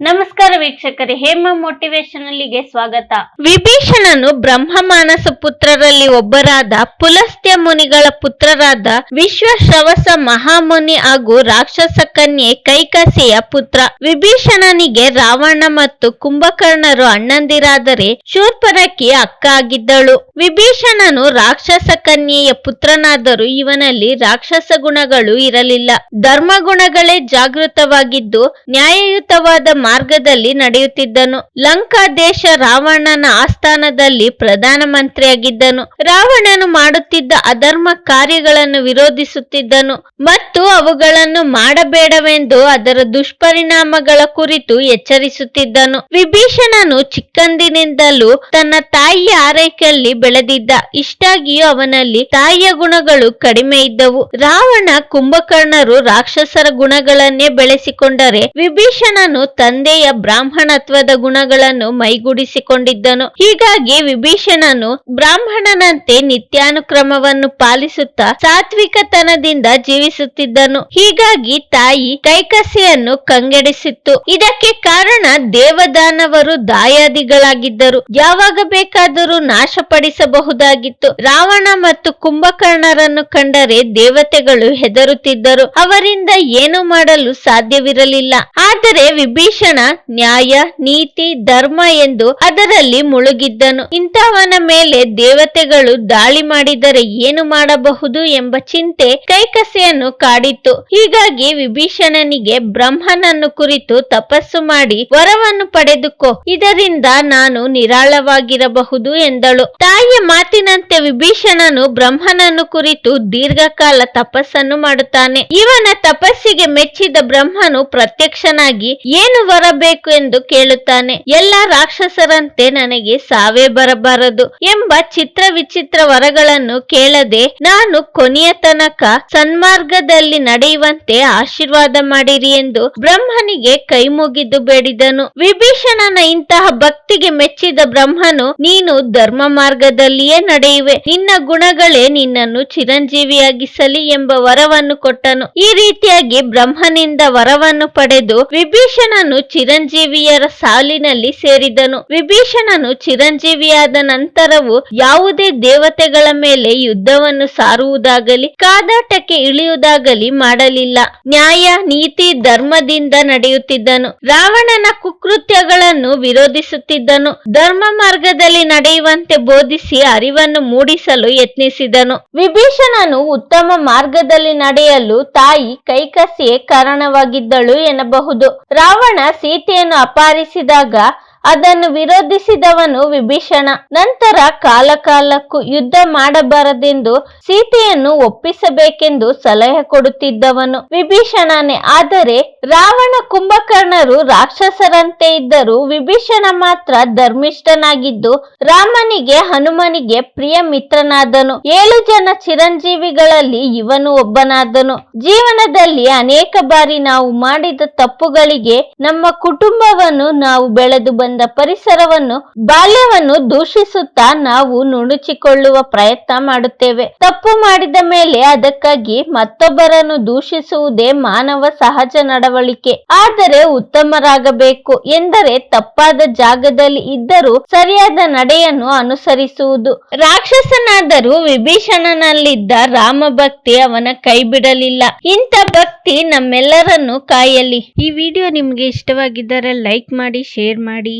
ನಮಸ್ಕಾರ ವೀಕ್ಷಕರೇ, ಹೇಮ ಮೋಟಿವೇಶನಲ್ಲಿಗೆ ಸ್ವಾಗತ. ವಿಭೀಷಣನು ಬ್ರಹ್ಮ ಮಾನಸ ಪುತ್ರರಲ್ಲಿ ಒಬ್ಬರಾದ ಪುಲಸ್ತ್ಯ ಮುನಿಗಳ ಪುತ್ರರಾದ ವಿಶ್ವ ಶ್ರವಸ ಮಹಾಮುನಿ ಹಾಗೂ ರಾಕ್ಷಸ ಕನ್ಯೆ ಕೈಕಸಿಯ ಪುತ್ರ. ವಿಭೀಷಣನಿಗೆ ರಾವಣ ಮತ್ತು ಕುಂಭಕರ್ಣರು ಅಣ್ಣಂದಿರಾದರೆ ಶೂರ್ಪರಕಿ ಅಕ್ಕ ಆಗಿದ್ದಳು ವಿಭೀಷಣನು ರಾಕ್ಷಸ ಕನ್ಯೆಯ ಪುತ್ರನಾದರೂ ಇವನಲ್ಲಿ ರಾಕ್ಷಸ ಗುಣಗಳು ಇರಲಿಲ್ಲ. ಧರ್ಮ ಗುಣಗಳೇ ಜಾಗೃತವಾಗಿದ್ದು ನ್ಯಾಯಯುತವಾದ ಮಾರ್ಗದಲ್ಲಿ ನಡೆಯುತ್ತಿದ್ದನು. ಲಂಕಾ ದೇಶ ರಾವಣನ ಆಸ್ಥಾನದಲ್ಲಿ ಪ್ರಧಾನಮಂತ್ರಿಯಾಗಿದ್ದನು. ರಾವಣನು ಮಾಡುತ್ತಿದ್ದ ಅಧರ್ಮ ಕಾರ್ಯಗಳನ್ನು ವಿರೋಧಿಸುತ್ತಿದ್ದನು ಮತ್ತು ಅವುಗಳನ್ನು ಮಾಡಬೇಡವೆಂದು ಅದರ ದುಷ್ಪರಿಣಾಮಗಳ ಕುರಿತು ಎಚ್ಚರಿಸುತ್ತಿದ್ದನು. ವಿಭೀಷಣನು ಚಿಕ್ಕಂದಿನಿಂದಲೂ ತನ್ನ ತಾಯಿಯ ಆರೈಕೆಯಲ್ಲಿ ಬೆಳೆದಿದ್ದ ಇಷ್ಟಾಗಿಯೂ ಅವನಲ್ಲಿ ತಾಯಿಯ ಗುಣಗಳು ಕಡಿಮೆ ಇದ್ದವು. ರಾವಣ ಕುಂಭಕರ್ಣರು ರಾಕ್ಷಸರ ಗುಣಗಳನ್ನೇ ಬೆಳೆಸಿಕೊಂಡರೆ ವಿಭೀಷಣನು ತಂದೆಯ ಬ್ರಾಹ್ಮಣತ್ವದ ಗುಣಗಳನ್ನು ಮೈಗೂಡಿಸಿಕೊಂಡಿದ್ದನು. ಹೀಗಾಗಿ ವಿಭೀಷಣನು ಬ್ರಾಹ್ಮಣನಂತೆ ನಿತ್ಯಾನುಕ್ರಮವನ್ನು ಪಾಲಿಸುತ್ತಾ ಸಾತ್ವಿಕತನದಿಂದ ಜೀವಿಸುತ್ತಿದ್ದನು. ಹೀಗಾಗಿ ತಾಯಿ ಕೈಕಸೆಯನ್ನು ಕಂಗೆಡಿಸಿತ್ತು. ಇದಕ್ಕೆ ಕಾರಣ ದೇವದಾನವರು ದಾಯಾದಿಗಳಾಗಿದ್ದರು. ಯಾವಾಗ ಬೇಕಾದರೂ ನಾಶಪಡಿಸಬಹುದಾಗಿತ್ತು. ರಾವಣ ಮತ್ತು ಕುಂಭಕರ್ಣರನ್ನು ಕಂಡರೆ ದೇವತೆಗಳು ಹೆದರುತ್ತಿದ್ದರು. ಅವರಿಂದ ಏನು ಮಾಡಲು ಸಾಧ್ಯವಿರಲಿಲ್ಲ. ಆದರೆ ವಿಭೀಷಣ ನ್ಯಾಯ, ನೀತಿ, ಧರ್ಮ ಎಂದು ಅದರಲ್ಲಿ ಮುಳುಗಿದ್ದನು. ಇಂಥವನ ಮೇಲೆ ದೇವತೆಗಳು ದಾಳಿ ಮಾಡಿದರೆ ಏನು ಮಾಡಬಹುದು ಎಂಬ ಚಿಂತೆ ಕೈಕಸೆಯನ್ನು ಕಾಡಿತ್ತು. ಹೀಗಾಗಿ ವಿಭೀಷಣನಿಗೆ ಬ್ರಹ್ಮನನ್ನು ಕುರಿತು ತಪಸ್ಸು ಮಾಡಿ ವರವನ್ನು ಪಡೆದುಕೋ, ಇದರಿಂದ ನಾನು ನಿರಾಳವಾಗಿರಬಹುದು ಎಂದಳು. ತಾಯಿಯ ಮಾತಿನಂತೆ ವಿಭೀಷಣನು ಬ್ರಹ್ಮನನ್ನು ಕುರಿತು ದೀರ್ಘಕಾಲ ತಪಸ್ಸನ್ನು ಮಾಡುತ್ತಾನೆ. ಇವನ ತಪಸ್ಸಿಗೆ ಮೆಚ್ಚಿದ ಬ್ರಹ್ಮನು ಪ್ರತ್ಯಕ್ಷನಾಗಿ, ಏನು ವರ ಬೇಕು ಎಂದು ಕೇಳುತ್ತಾನೆ. ಎಲ್ಲ ರಾಕ್ಷಸರಂತೆ ನನಗೆ ಸಾವೇ ಬರಬಾರದು ಎಂಬ ಚಿತ್ರ ವಿಚಿತ್ರ ವರಗಳನ್ನು ಕೇಳದೆ ನಾನು ಕೊನೆಯ ತನಕ ಸನ್ಮಾರ್ಗದಲ್ಲಿ ನಡೆಯುವಂತೆ ಆಶೀರ್ವಾದ ಮಾಡಿರಿ ಎಂದು ಬ್ರಹ್ಮನಿಗೆ ಕೈ ಮುಗಿದು ಬೇಡಿದನು. ವಿಭೀಷಣನ ಇಂತಹ ಭಕ್ತಿಗೆ ಮೆಚ್ಚಿದ ಬ್ರಹ್ಮನು, ನೀನು ಧರ್ಮ ಮಾರ್ಗದಲ್ಲಿಯೇ ನಡೆಯುವೆ. ನಿನ್ನ ಗುಣಗಳೇ ನಿನ್ನನ್ನು ಚಿರಂಜೀವಿಯಾಗಿಸಲಿ ಎಂಬ ವರವನ್ನು ಕೊಟ್ಟನು. ಈ ರೀತಿಯಾಗಿ ಬ್ರಹ್ಮನಿಂದ ವರವನ್ನು ಪಡೆದು ವಿಭೀಷಣನು ಚಿರಂಜೀವಿಯರ ಸಾಲಿನಲ್ಲಿ ಸೇರಿದನು. ವಿಭೀಷಣನು ಚಿರಂಜೀವಿಯಾದ ನಂತರವೂ ಯಾವುದೇ ದೇವತೆಗಳ ಮೇಲೆ ಯುದ್ಧವನ್ನು ಸಾರುವುದಾಗಲಿ, ಕಾದಾಟಕ್ಕೆ ಇಳಿಯುವುದಾಗಲಿ ಮಾಡಲಿಲ್ಲ. ನ್ಯಾಯ, ನೀತಿ, ಧರ್ಮದಿಂದ ನಡೆಯುತ್ತಿದ್ದನು. ರಾವಣನ ಕುಕೃತ್ಯಗಳನ್ನು ವಿರೋಧಿಸುತ್ತಿದ್ದನು. ಧರ್ಮ ಮಾರ್ಗದಲ್ಲಿ ನಡೆಯುವಂತೆ ಬೋಧಿಸಿ ಅರಿವನ್ನು ಮೂಡಿಸಲು ಯತ್ನಿಸಿದನು. ವಿಭೀಷಣನು ಉತ್ತಮ ಮಾರ್ಗದಲ್ಲಿ ನಡೆಯಲು ತಾಯಿ ಕೈಕಸಿಯೇ ಕಾರಣವಾಗಿದ್ದಳು ಎನ್ನಬಹುದು. ರಾವಣ ಸೀತೆಯನ್ನು ಅಪಹರಿಸಿದಾಗ ಅದನ್ನು ವಿರೋಧಿಸಿದವನು ವಿಭೀಷಣ. ನಂತರ ಕಾಲಕಾಲಕ್ಕೂ ಯುದ್ಧ ಮಾಡಬಾರದೆಂದು ಸೀತೆಯನ್ನು ಒಪ್ಪಿಸಬೇಕೆಂದು ಸಲಹೆ ಕೊಡುತ್ತಿದ್ದವನು ವಿಭೀಷಣನೇ. ಆದರೆ ರಾವಣ ಕುಂಭಕರ್ಣರು ರಾಕ್ಷಸರಂತೆ ಇದ್ದರೂ ವಿಭೀಷಣ ಮಾತ್ರ ಧರ್ಮಿಷ್ಠನಾಗಿದ್ದು ರಾಮನಿಗೆ ಹನುಮನಿಗೆ ಪ್ರಿಯ ಮಿತ್ರನಾದನು. ಏಳು ಜನ ಚಿರಂಜೀವಿಗಳಲ್ಲಿ ಇವನು ಒಬ್ಬನಾದನು. ಜೀವನದಲ್ಲಿ ಅನೇಕ ಬಾರಿ ನಾವು ಮಾಡಿದ ತಪ್ಪುಗಳಿಗೆ ನಮ್ಮ ಕುಟುಂಬವನ್ನು ನಾವು ಬೆಳೆದು ಬಂದ ಪರಿಸರವನ್ನು, ಬಾಲ್ಯವನ್ನು ದೂಷಿಸುತ್ತಾ ನಾವು ನುಣುಚಿಕೊಳ್ಳುವ ಪ್ರಯತ್ನ ಮಾಡುತ್ತೇವೆ. ತಪ್ಪು ಮಾಡಿದ ಮೇಲೆ ಅದಕ್ಕಾಗಿ ಮತ್ತೊಬ್ಬರನ್ನು ದೂಷಿಸುವುದೇ ಮಾನವ ಸಹಜ ನಡವಳಿಕೆ. ಆದರೆ ಉತ್ತಮರಾಗಬೇಕು ಎಂದರೆ ತಪ್ಪಾದ ಜಾಗದಲ್ಲಿ ಇದ್ದರೂ ಸರಿಯಾದ ನಡೆಯನ್ನು ಅನುಸರಿಸುವುದು. ರಾಕ್ಷಸನಾದರೂ ವಿಭೀಷಣನಲ್ಲಿದ್ದ ರಾಮ ಭಕ್ತಿ ಅವನ ಕೈ ಬಿಡಲಿಲ್ಲ ಇಂಥ ಭಕ್ತಿ ನಮ್ಮೆಲ್ಲರನ್ನು ಕಾಯಲಿ. ಈ ವಿಡಿಯೋ ನಿಮ್ಗೆ ಇಷ್ಟವಾಗಿದ್ದರೆ ಲೈಕ್ ಮಾಡಿ, ಶೇರ್ ಮಾಡಿ.